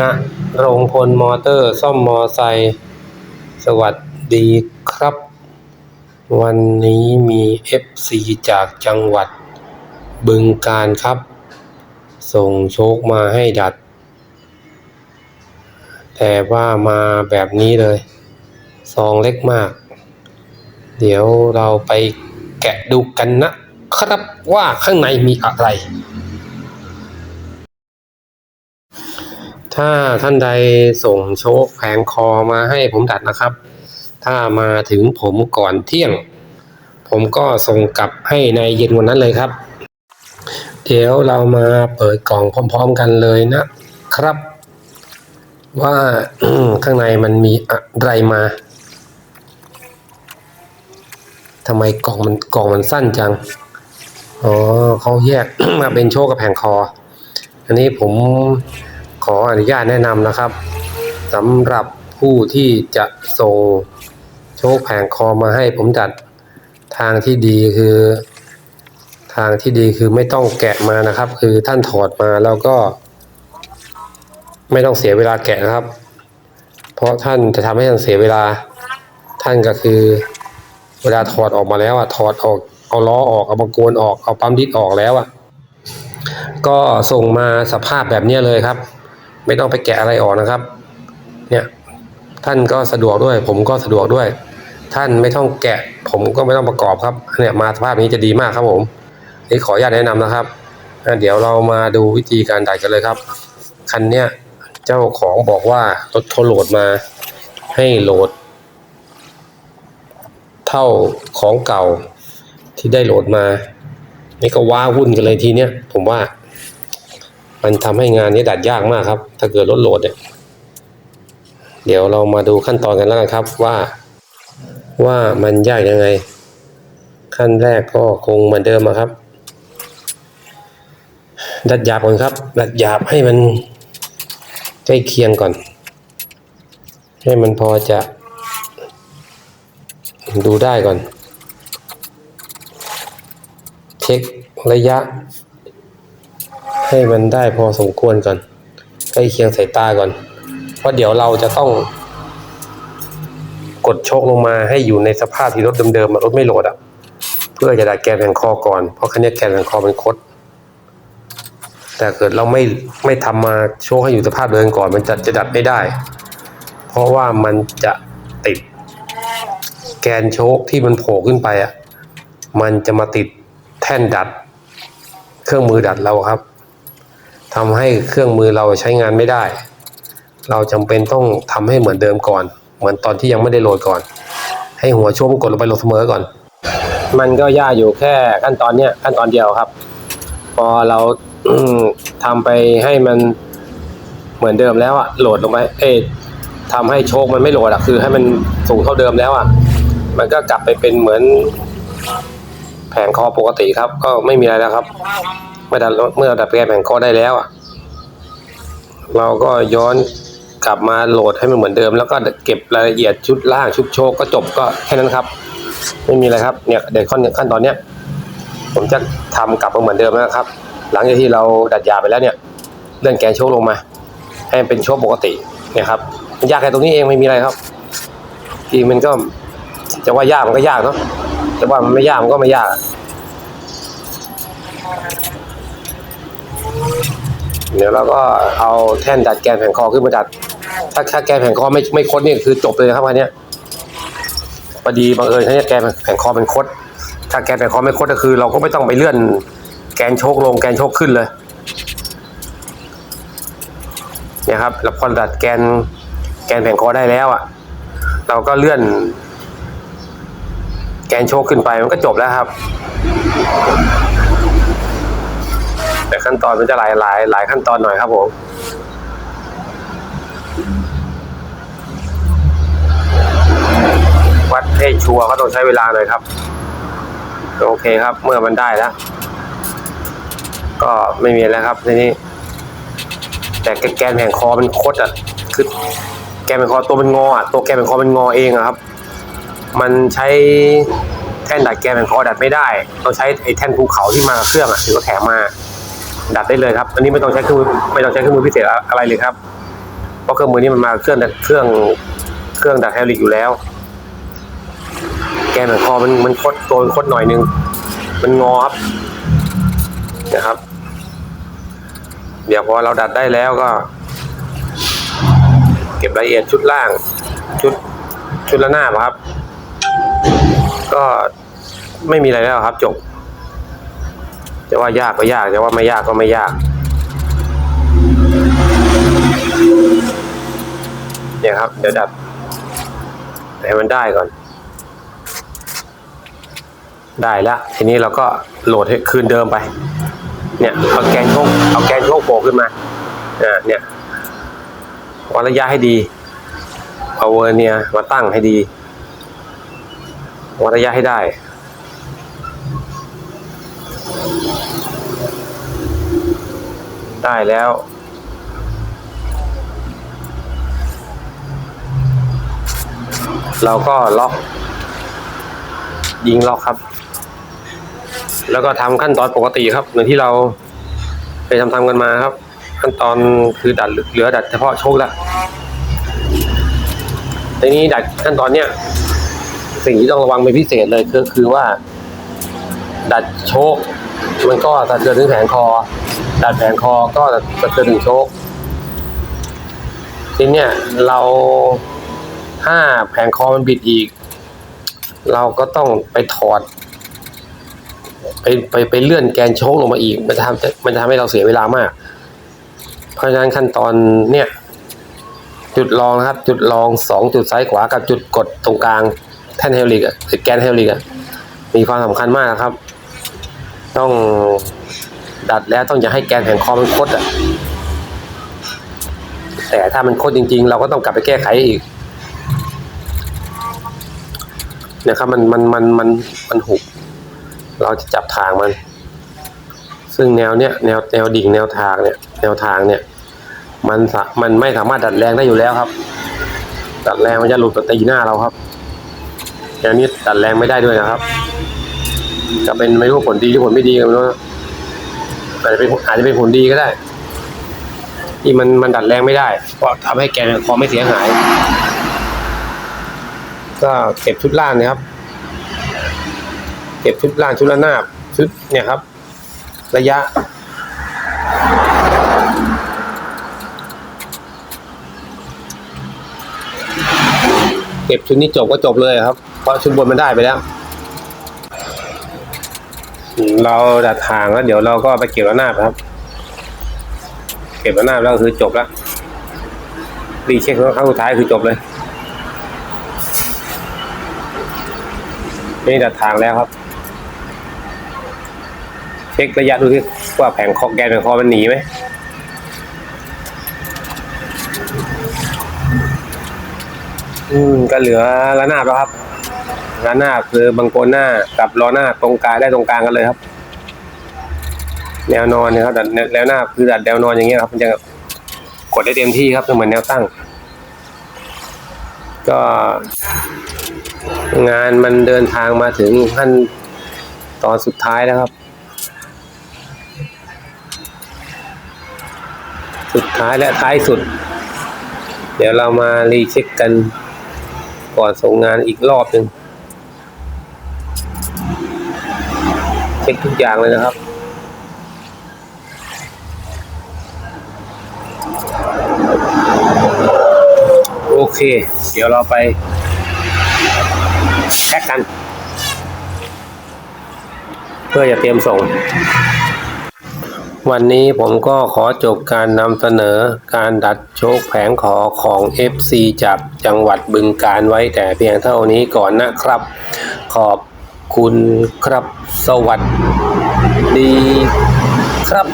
ณโรงพลมอเตอร์ซ่อมมอไซค์สวัสดีครับ วันนี้มีเอฟซีจากจังหวัดบึงกาฬครับ ส่งโชคมาให้ดัด แต่ว่ามาแบบนี้เลย ซองเล็กมาก เดี๋ยวเราไปแกะดูกันนะครับว่าข้างในมีอะไร ถ้าท่านใดส่งโชคแผงคอมาให้ผมดัดนะครับ ถ้ามาถึงผมก่อนเที่ยง ผมก็ส่งกลับให้ในเย็นวันนั้นเลยครับ เดี๋ยวเรามาเปิดกล่องพร้อม ๆ กันเลยนะครับ ว่าข้างในมันมีอะไรมาทำไมกล่องมันกล่องมันสั้นจัง อ๋อเขาแยกมาเป็นโชคกับแผงคอ อันนี้ผม ขออนุญาตแนะนำนะครับสำหรับผู้ที่จะส่งโชคแผงคอมาให้ผมจัดทางที่ดีคือ ทางที่ดีคือไม่ต้องแกะมานะครับ คือท่านถอดมาแล้วก็ ไม่ต้องเสียเวลาแกะครับ เพราะท่านจะทำให้ท่านเสียเวลา ท่านก็คือ เวลาถอดออกมาแล้วอะถอดออกเอาล้อออกเอาบางโกนออกเอาปั๊มดิสออกแล้วอะก็ส่งมาสภาพแบบนี้เลยครับ ไม่ต้องไปแกะอะไรออกนะครับ เนี่ยท่านก็สะดวกด้วย ผมก็สะดวกด้วย ท่านไม่ต้องแกะ ผมก็ไม่ต้องประกอบครับเนี่ยมาสภาพนี้จะดีมากครับผมนี่ขออนุญาตแนะนำนะครับเดี๋ยวเรามาดูวิธีการดัดกันเลยครับ คันเนี้ยเจ้าของบอกว่ารถเขาโหลดมาให้โหลด เท่าของเก่าที่ได้โหลดมา นี่ก็ว้าวุ่นกันเลยทีเนี้ยผมว่า มันทำให้งานนี้ดัดยากมากครับ ถ้าเกิดรถโหลดเนี่ยเดี๋ยวเรามาดูขั้นตอนกันแล้วกันครับว่า ว่ามันยากยังไง ขั้นแรกก็คงเหมือนเดิมครับ ดัดหยาบก่อนครับ ดัดหยาบให้มันใกล้เคียงก่อน ให้มันพอจะ ดูได้ก่อน เช็คระยะ ให้มันได้พอสมควรก่อน ใกล้เคียงสายตาก่อน เพราะเดี๋ยวเราจะต้อง กดโชคลงมาให้อยู่ในสภาพที่รถเดิมๆอะรถไม่โหลดอะ เพื่อจะดัดแกนแผงคอก่อน เพราะคันนี้แกนแผงคอมันคด แต่เกิดเราไม่ไม่ทำมาโชคให้อยู่สภาพเดิมก่อน มันจะจะดัดไม่ได้ เพราะว่ามันจะติด แกนโชคที่มันโผล่ขึ้นไปอะ มันจะมาติดแท่นดัด เครื่องมือดัดเราครับ ทำให้เครื่องมือเราใช้งานไม่ได้ เราจำเป็นต้องทำให้เหมือนเดิมก่อน เหมือนตอนที่ยังไม่ได้โหลดก่อน ให้หัวโชคมันกดลงไปลงเสมอก่อน มันก็ยากอยู่แค่ขั้นตอนเนี้ยขั้นตอนเดียวครับ พอเราทำไปให้มันเหมือนเดิมแล้วอะโหลดลงไปเอ้ยทำให้โชคมันไม่โหลดอะคือ ให้มันสูงเท่าเดิมแล้วอะมันก็กลับไปเป็นเหมือนแผงคอปกติครับ ก็ไม่มีอะไรแล้วครับ มื่อดัดเมื่อดัดแปลงแผงคอได้แล้วอะเราก็ย้อนกลับมาโหลดให้มันเหมือนเดิม แล้วก็เก็บรายละเอียดชุดล่างชุดโชคก็จบก็แค่นั้นครับ ไม่มีอะไรครับเนี่ยเดี๋ยวขั้นขั้นตอนเนี้ยผมจะทำกลับมาเหมือนเดิมนะครับ หลังจากที่เราดัดยาไปแล้วเนี่ยเลื่อนแกนโชคลงมา ให้มันเป็นโชคปกติเนี่ยครับมันยากแค่ตรงนี้เองไม่มีอะไรครับที่มันก็จะว่ายากมันก็ยากเนาะแต่ว่ามันไม่ยากมันก็ไม่ยาก เดี๋ยวเราก็เอาแท่นดัดแกนแผงคอขึ้นมาดัด ถ้าถ้าแกนแผงคอไม่ไม่คดเนี่ยคือจบเลยนะครับอันนี้พอดีบังเอิญเขานี่ยแกนแผงคอเป็นคด ถ้าแกนแผงคอไม่คดก็คือ เราก็ไม่ต้องไปเลื่อน แกนโชคลงแกนโชคขึ้นเลยเนี่ยครับแล้วพอดัดแกนแกนแผงคอได้แล้วอะ เราก็เลื่อน แกนโชคขึ้นไปมันก็จบแล้วครับ ขั้นตอนมันจะหลายหลายหลายขั้นตอนหน่อยครับผมวัดให้ชัวร์ก็ต้องใช้เวลาหน่อยครับ โอเคครับเมื่อมันได้แล้ว ก็ไม่มีแล้วครับทีนี้ แต่แกนแผงคอมันคดอะคือแกนแผงคอตัวมันงออะตัวแกนแผงคอมันงอเองอะครับ มันใช้แท่นดัดแกนแผงคอดัดไม่ได้ต้องใช้ไอ้แท่นภูเขาที่มาเครื่องอะถือว่าแถมมา ดัดได้เลยครับอันนี้ไม่ต้องใช้เครื่องมือไม่ต้องใช้เครื่องมือพิเศษอะไรเลยครับ เพราะเครื่องมือนี้มันมาเครื่องเครื่องเครื่องดัดไฮดรอลิกอยู่แล้ว แกนของคอมันมันคดตัวมันคดหน่อยนึง มันงอครับนะครับ เดี๋ยวพอเราดัดได้แล้วก็ เก็บรายละเอียดชุดล่าง ชุดชุดละหน้าครับ ก็ไม่มีอะไรแล้วครับจบ จะว่ายากก็ยากจะว่าไม่ยากก็ไม่ยาก เนี่ยครับ เดี๋ยวดัดให้มันได้ก่อน ได้แล้วทีนี้เราก็โหลดให้คืนเดิมไป เนี่ยเอาแกนโชคเอาแกนโชคโผล่ขึ้นมาอ่าเนี่ยวัดระยะให้ดีเอาเวอร์เนียมาตั้งให้ดีวัดระยะให้ได้ ได้แล้ว เราก็ล็อก ยิงล็อกครับ แล้วก็ทำขั้นตอนปกติครับเหมือนที่เราไปทำทำกันมาครับ ขั้นตอนคือดัดเหลือดัดเฉพาะโชคละทีนี้ดัดขั้นตอนเนี้ยสิ่งที่ต้องระวังเป็นพิเศษเลยก็คือว่า ดัดโชค มันก็สะเทือนถึงแผงคอดัดแผงคอก็สะเทือนถึงโชคทีเนี้ยเราถ้าแผงคอมันบิดอีก เราก็ต้องไปถอด ไปไปไปเลื่อนแกนโชคลงมาอีก มันจะทำมันจะทำให้เราเสียเวลามาก เพราะฉะนั้นขั้นตอนเนี่ย จุดรองนะครับ จุดรองสองจุดซ้ายขวากับจุดกดตรงกลางแท่นเฮลิกอะแกนเฮลิกอะมีความสำคัญมากนะครับ ต้องดัดแล้วต้องอย่าให้แกนแผงคอมันคดอะ แต่ถ้ามันคดจริง ๆ เราก็ต้องกลับไปแก้ไขอีกเนี่ยครับมันมันมันมันมันหุบเราจะจับทางมัน ซึ่งแนวเนี้ยแนวแนวดิ่งแนวทางเนี่ย แนวทางเนี่ย มันสะมันไม่สามารถดัดแรงได้อยู่แล้วครับ ดัดแรงมันจะหลุดมาตีหน้าเราครับแนวนี้ดัดแรงไม่ได้ด้วยนะครับ จะเป็นไม่รู้ผลดีหรือผลไม่ดีกันไม่รู้อาจจะเป็นอาจจะเป็นผลดีก็ได้ ที่มันมันดัดแรงไม่ได้ เพราะทำให้แกนคอไม่เสียหาย ก็เก็บชุดล่างนะครับ เก็บชุดล่างชุดละนาชุดเนี่ยครับ ระยะเก็บชุดนี้จบก็จบเลยครับ เพราะชุดบนมันได้ไปแล้ว เราดัดทางแล้วเดี๋ยวเราก็ไปเก็บระนาบครับ เก็บระนาบแล้วคือจบแล้วรีเช็คครั้งสุดท้ายคือจบเลยนี่ดัดทางแล้วครับ เช็คระยะดูที่ว่าแผงคอแกนแผงคอมันหนีไหมอืมก็เหลือระนาบแล้วครับ ระนาคือบางโกนหน้ากับล้อหน้าตรงกลางได้ตรงกลางกันเลยครับ แนวนอนนี่ยครับดัดแนวหน้าคือดัดแนวนอนอย่างเงี้ยครับ มันจะกดได้เต็มที่ครับเหมือนแนวตั้ง ก็ งานมันเดินทางมาถึงขั้นตอนสุดท้ายแล้วครับ สุดท้ายและท้ายสุด เดี๋ยวเรามารีเช็คกันก่อนส่งงานอีกรอบหนึ่ง เช็คทุกอย่างเลยนะครับ โอเค เดี๋ยวเราไปแพ็กกัน เพื่อจะเตรียมส่ง วันนี้ผมก็ขอจบการนำเสนอการดัดโชคแผงขอของ FC จากจังหวัดบึงการไว้แต่เพียงเท่านี้ก่อนนะครับ ขอบ คุณครับ สวัสดีครับ